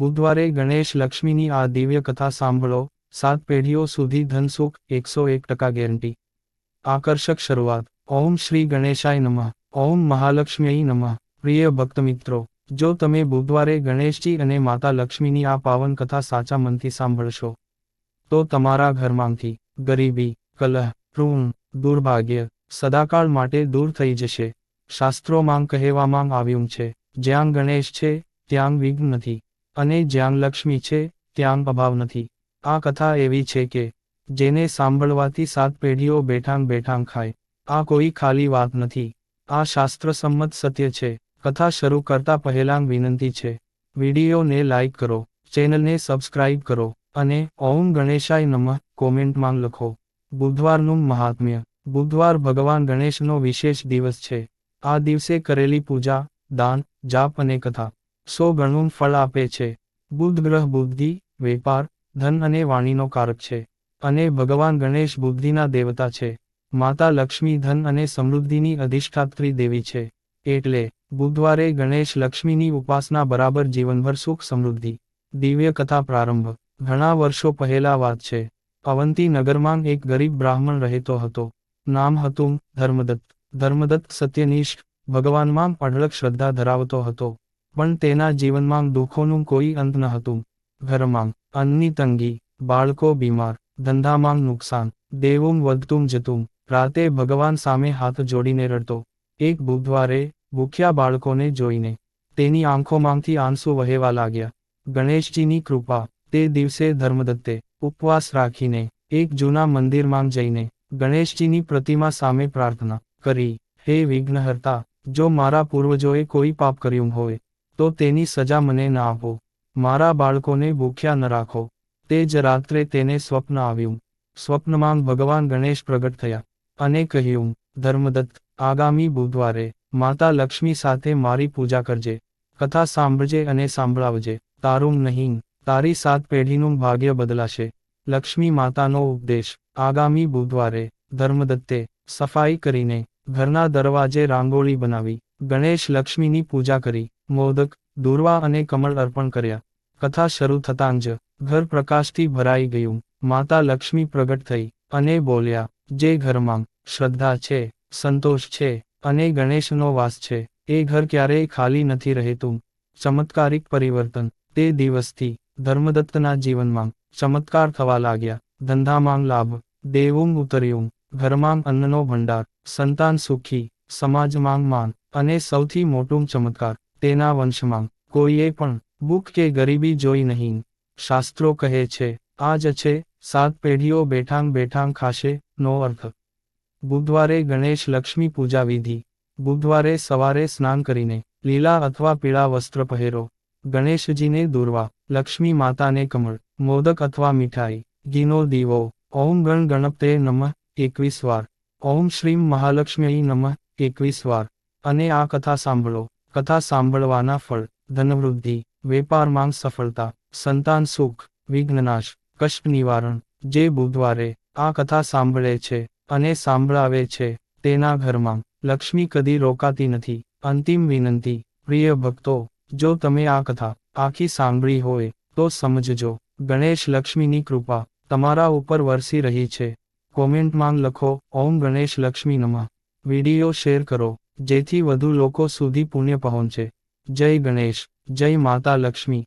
બુધવારે ગણેશ લક્ષ્મીની આ દિવ્ય કથા સાંભળો. સાત પેઢીઓ સુધી ધનસુખ એકસો એક ટકા ગેરંટી. આકર્ષક શરૂઆત. ઓમ શ્રી ગણેશાય નમઃ. ઓમ મહાલક્ષ્મીય નમઃ. પ્રિય ભક્ત મિત્રો જો તમે બુધવારે ગણેશજી અને માતા લક્ષ્મીની આ પાવન કથા સાચા મનથી સાંભળશો, તો તમારા ઘરમાંથી ગરીબી, કલહ ઋણ દુર્ભાગ્ય, સદાકાળ માટે દૂર થઈ જશે. શાસ્ત્રોમાં કહેવામાં આવ્યું છે, જ્યાં ગણેશ છે, ત્યાં વિઘ્ન નથી. અને જ્યાં લક્ષ્મી છે, ત્યાં અભાવ નથી. આ કથા એવી છે કે, જેને સાંભળવાથી સાત પેઢીઓ બેઠાંગ બેઠાંગ ખાય. આ કોઈ ખાલી વાત નથી. આ શાસ્ત્રસંમત સત્ય છે. કથા શરૂ કરતા પહેલાં વિનંતી છે. વિડીયોને લાઇક કરો, ચેનલને સબસ્ક્રાઇબ કરો, અને ઓમ ગણેશાય નમઃ કોમેન્ટમાં લખો. બુધવારનું મહાત્મ્ય. બુધવાર ભગવાન ગણેશનો વિશેષ દિવસ છે. આ દિવસે કરેલી પૂજા, દાન, જાપ અને કથા. સો ગણું ફળ આપે છે. બુધ ગ્રહ બુદ્ધિ, વેપાર, ધન અને વાણીનો કારક છે અને ભગવાન ગણેશ બુદ્ધિના દેવતા છે. માતા લક્ષ્મી ધન અને સમૃદ્ધિની અધિષ્ઠાત્રી દેવી છે. એટલે બુધવારે ગણેશ લક્ષ્મીની ઉપાસના બરાબર જીવનભર સુખ સમૃદ્ધિ. દિવ્ય કથા પ્રારંભ. ઘણા વર્ષો પહેલા વાત છે. અવંતી નગરમાં એક ગરીબ બ્રાહ્મણ રહેતો હતો. નામ હતું ધર્મદત્ત. ધર્મદત્ત સત્યનિષ્ઠ. ભગવાનમાં અઢળક શ્રદ્ધા ધરાવતો હતો. પણ તેના જીવનમાં દુઃખોનું કોઈ અંત ન હતું. ઘરમાં અન્નની તંગી, બાળકો બીમાર, ધંધામાં નુકસાન, દેવું વધતું જતું, રાતે ભગવાન સામે હાથ જોડીને રડતો. એક બુધવારે ભૂખ્યા બાળકોને જોઈને તેની આંખોમાંથી આંસુ વહેવા લાગ્યા. ગણેશજીની કૃપા, તે દિવસે ધર્મદત્તે ઉપવાસ રાખીને એક જૂના મંદિરમાં જઈને ગણેશજીની પ્રતિમા સામે પ્રાર્થના કરી, હે વિઘ્નહર્તા, જો મારા પૂર્વજોએ કોઈ પાપ કર્યું હોય તો તેની સજા મને ના આપો. મારા બાળકોને ભૂખ્યા ન રાખો. તે જ રાત્રે તેને સ્વપ્ન આવ્યું. સ્વપ્નમાં ભગવાન ગણેશ પ્રગટ થયા અને કહ્યું, ધર્મદત્ત, આગામી બુધવારે માતા લક્ષ્મી સાથે મારી પૂજા કરજે. કથા સાંભળજે અને સાંભળાવજે. તારું નહીં, તારી સાત પેઢીનું ભાગ્ય બદલાશે. લક્ષ્મી માતાનો ઉપદેશ, આગામી બુધવારે ધર્મદત્તે સફાઈ કરીને ઘરના દરવાજે રાંગોળી બનાવી. ગણેશ લક્ષ્મીની પૂજા કરી, મોદક, દૂર્વા અને કમળ અર્પણ કર્યા. કથા શરૂ થતાં જ ઘર પ્રકાશથી ભરાઈ ગયું. માતા લક્ષ્મી પ્રગટ થઈ અને બોલ્યા, જે ઘરમાં શ્રદ્ધા છે, સંતોષ છે અને ગણેશનો વાસ છે, એ ઘર ક્યારેય ખાલી નથી રહેતું. ચમત્કારિક પરિવર્તન. તે દિવસથી ધર્મદત્તના જીવનમાં ચમત્કાર થવા લાગ્યા. ધંધામાં લાભ દેવું ઉતર્યું. ઘરમાં અન્નનો ભંડાર, સંતાન સુખી સમાજમાં માન અને સૌથી મોટું ચમત્કાર તેના વંશમાં કોઈએ પણ ભૂખ કે ગરીબી જોઈ નહીં. શાસ્ત્રો કહે છે આ જ છે, સાત પેઢીઓ બેઠાંગ બેઠાંગ ખાશે, નો અર્થ. બુધવારે ગણેશ લક્ષ્મી પૂજા વિધિ. બુધવારે સવારે સ્નાન કરીને લીલા અથવા પીળા વસ્ત્ર પહેરો. ગણેશજીને દૂરવા. લક્ષ્મી માતાને કમળ, મોદક અથવા મીઠાઈ. ઘીનો દીવો. ઓમ ગણ ગણપતે નમઃ. એકવીસ વાર. ઓમ શ્રીમ મહાલક્ષ્મી નમઃ. એકવીસ વાર. અને આ કથા સાંભળો. કથા સાંભળવાના ફળ, ધનવૃદ્ધિ વેપારમાં સફળતા, સંતાન સુખ, વિઘ્નનાશ, કષ્ટ નિવારણ, જે બુધવારે આ કથા સાંભળે છે અને સાંભળાવે છે તેના ઘરમાં. લક્ષ્મી કદી રોકાતી નથી. અંતિમ વિનંતી, પ્રિય ભક્તો, જો તમે આ કથા આખી સાંભળી હોય, તો સમજજો. ગણેશ લક્ષ્મીની કૃપા તમારા ઉપર વરસી રહી છે. કોમેન્ટમાં લખો, ઓમ ગણેશ લક્ષ્મી નમઃ. વીડિયો શેર કરો જેથી વધુ લોકો સુધી પુણ્ય પહોંચે. જય ગણેશ જય માતા લક્ષ્મી.